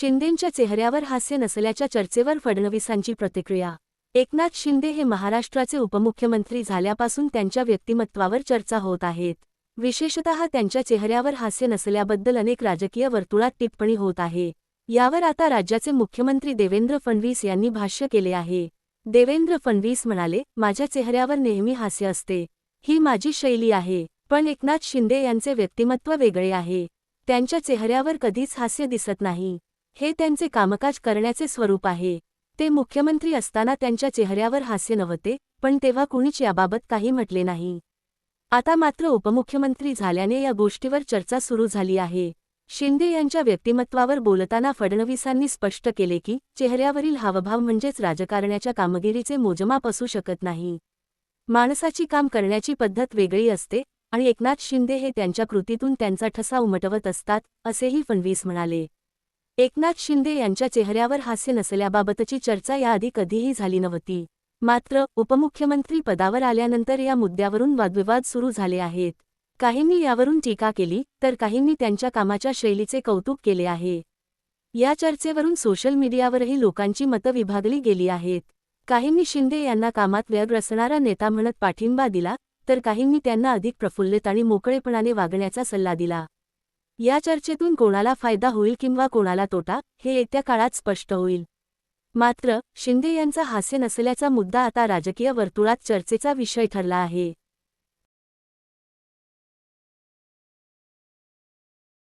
शिंदेंच्या चेहऱ्यावर हास्य नसल्याच्या चर्चेवर फडणवीसांची प्रतिक्रिया. एकनाथ शिंदे हे महाराष्ट्राचे उपमुख्यमंत्री झाल्यापासून त्यांच्या व्यक्तिमत्वावर चर्चा होत आहेत. विशेषतः त्यांच्या चेहऱ्यावर हास्य नसल्याबद्दल अनेक राजकीय वर्तुळात टिप्पणी होत आहे. यावर आता राज्याचे मुख्यमंत्री देवेंद्र फडणवीस यांनी भाष्य केले आहे. देवेंद्र फडणवीस म्हणाले माझ्या चेहऱ्यावर नेहमी हास्य असते. ही माझी शैली आहे. पण एकनाथ शिंदे यांचे व्यक्तिमत्व वेगळे आहे. त्यांच्या चेहऱ्यावर कधीच हास्य दिसत नाही. हे त्यांचे कामकाज करण्याचे स्वरूप आहे. ते मुख्यमंत्री असताना त्यांच्या चेहऱ्यावर हास्य नव्हते पण तेव्हा कुणीच याबाबत काही म्हटले नाही. आता मात्र उपमुख्यमंत्री झाल्याने या गोष्टीवर चर्चा सुरू झाली आहे. शिंदे यांच्या व्यक्तिमत्वावर बोलताना फडणवीसांनी स्पष्ट केले की चेहऱ्यावरील हावभाव म्हणजेच राजकारण्याच्या कामगिरीचे मोजमाप असू शकत नाही. माणसाची काम करण्याची पद्धत वेगळी असते आणि एकनाथ शिंदे हे त्यांच्या कृतीतून त्यांचा ठसा उमटवत असतात असेही फडणवीस म्हणाले. एकनाथ शिंदे यांच्या चेहऱ्यावर हास्य नसल्याबाबतची चर्चा याआधी कधीही झाली नव्हती. मात्र उपमुख्यमंत्री पदावर आल्यानंतर या मुद्द्यावरून वादविवाद सुरू झाले आहेत. काहींनी यावरून टीका केली तर काहींनी त्यांच्या कामाच्या शैलीचे कौतुक केले आहे. या चर्चेवरून सोशल मीडियावरही लोकांची मतं विभागली गेली आहेत. काहींनी शिंदे यांना कामात व्यग्र असणारा नेता म्हणत पाठिंबा दिला तर काहींनी त्यांना अधिक प्रफुल्लित आणि मोकळेपणाने वागण्याचा सल्ला दिला. या चर्चेतून कोणाला फायदा होईल किंवा कोणाला तोटा हे येत्या काळात स्पष्ट होईल. मात्र शिंदे यांचा हास्य नसल्याचा मुद्दा आता राजकीय वर्तुळात चर्चेचा विषय ठरला आहे.